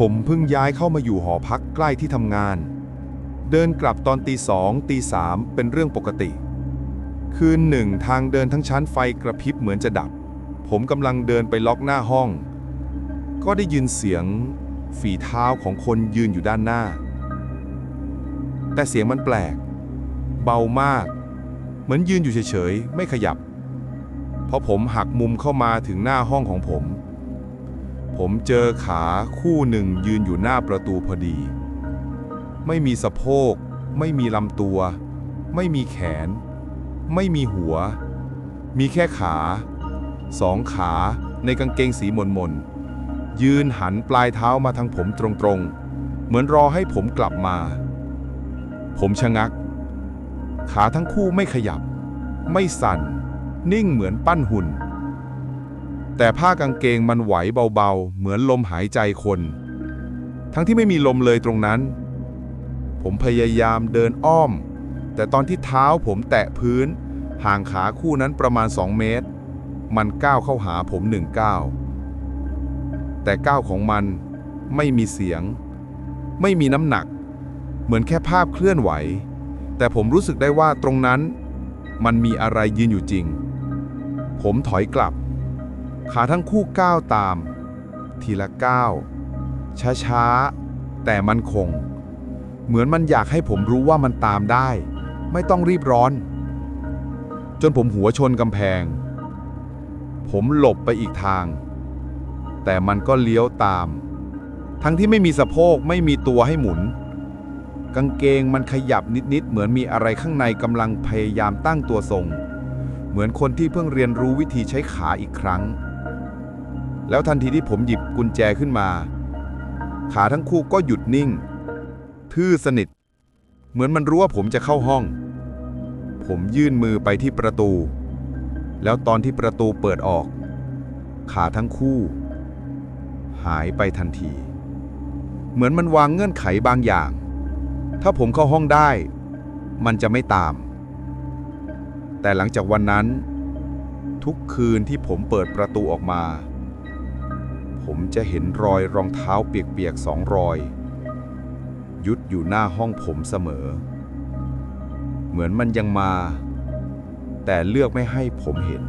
ผมเพิ่งย้ายเข้ามาอยู่หอพักใกล้ที่ทำงาน เดินกลับตอนตีสองตีสามเป็นเรื่องปกติ คืนหนึ่งทางเดินทั้งชั้นไฟกระพริบเหมือนจะดับ ผมกำลังเดินไปล็อกหน้าห้อง ก็ได้ยินเสียงฝีเท้าของคนยืนอยู่ด้านหน้า แต่เสียงมันแปลก เบามาก เหมือนยืนอยู่เฉยๆ ไม่ขยับพอผมหักมุมเข้ามาถึงหน้าห้องของผม ผมเจอขาคู่หนึ่งยืนอยู่หน้าประตูพอดี ไม่มีสะโพก ไม่มีลำตัว ไม่มีแขน ไม่มีหัว มีแค่ขาสองขาในกางเกงสีมนมนยืนหันปลายเท้ามาทางผมตรงๆ เหมือนรอให้ผมกลับมา ผมชะงัก ขาทั้งคู่ไม่ขยับ ไม่สั่น นิ่งเหมือนปั้นหุ่น แต่ผ้ากางเกงมันไหวเบาๆ เหมือนลมหายใจคน ทั้งที่ไม่มีลมเลยตรงนั้น ผมพยายามเดินอ้อม แต่ตอนที่เท้าผมแตะพื้น ห่างขาคู่นั้นประมาณ 2 เมตร มันก้าวเข้าหาผมหนึ่งก้าว แต่ก้าวของมันไม่มีเสียง ไม่มีน้ำหนัก เหมือนแค่ภาพเคลื่อนไหว แต่ผมรู้สึกได้ว่าตรงนั้น มันมีอะไรยืนอยู่จริง ผมถอยกลับ ขาทั้งคู่ก้าวตาม ทีละก้าวช้าๆ แต่มันคง เหมือนมันอยากให้ผมรู้ว่ามันตามได้ ไม่ต้องรีบร้อน จนผมหัวชนกำแพง ผมหลบไปอีกทาง แต่มันก็เลี้ยวตาม ทั้งที่ไม่มีสะโพกไม่มีตัวให้หมุน กางเกงมันขยับนิดๆ เหมือนมีอะไรข้างในกำลังพยายามตั้งตัวทรง เหมือนคนที่เพิ่งเรียนรู้วิธีใช้ขาอีกครั้ง แล้วทันทีที่ผมหยิบกุญแจขึ้นมา ขาทั้งคู่ก็หยุดนิ่ง ทื่อสนิท เหมือนมันรู้ว่าผมจะเข้าห้อง ผมยื่นมือไปที่ประตู แล้วตอนที่ประตูเปิดออก ขาทั้งคู่ หายไปทันที เหมือนมันวางเงื่อนไขบางอย่าง ถ้าผมเข้าห้องได้ มันจะไม่ตาม แต่หลังจากวันนั้น ทุกคืนที่ผมเปิดประตูออกมา ผมจะเห็นรอยรองเท้าเปียกๆสองรอย ยุดอยู่หน้าห้องผมเสมอ เหมือนมันยังมา แต่เลือกไม่ให้ผมเห็น